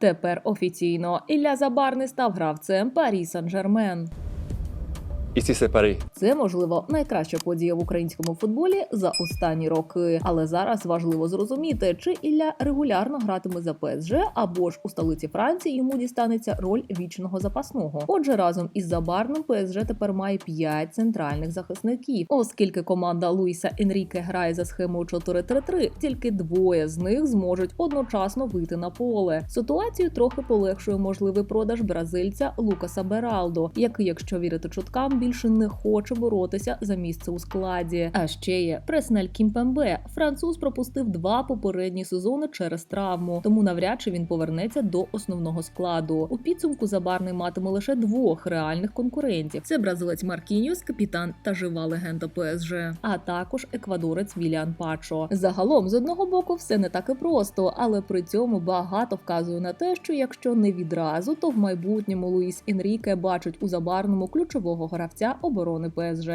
Тепер офіційно Ілля Забарний став гравцем Парі Сан-Жермен. Ici c'est Paris. Це можливо найкраща подія в українському футболі за останні роки. Але зараз важливо зрозуміти, чи Ілля регулярно гратиме за ПСЖ або ж у столиці Франції йому дістанеться роль вічного запасного. Отже, разом із Забарним ПСЖ тепер має 5 центральних захисників, оскільки команда Луїса Енріке грає за схемою 4-3-3, тільки двоє з них зможуть одночасно вийти на поле. Ситуацію трохи полегшує можливий продаж бразильця Лукаса Бералдо, який, якщо вірити чуткам, більше не хоче боротися за місце у складі. А ще є Преснель Кімпембе. Француз пропустив два попередні сезони через травму, тому навряд чи він повернеться до основного складу. У підсумку забарний матиме лише двох реальних конкурентів: це бразилець Маркіньос, капітан та жива легенда ПСЖ, а також еквадорець Віліан Пачо. Загалом, з одного боку, все не так і просто, але при цьому багато вказує на те, що якщо не відразу, то в майбутньому Луїс Енріке бачить у забарному ключового гравця оборони ПСЖ.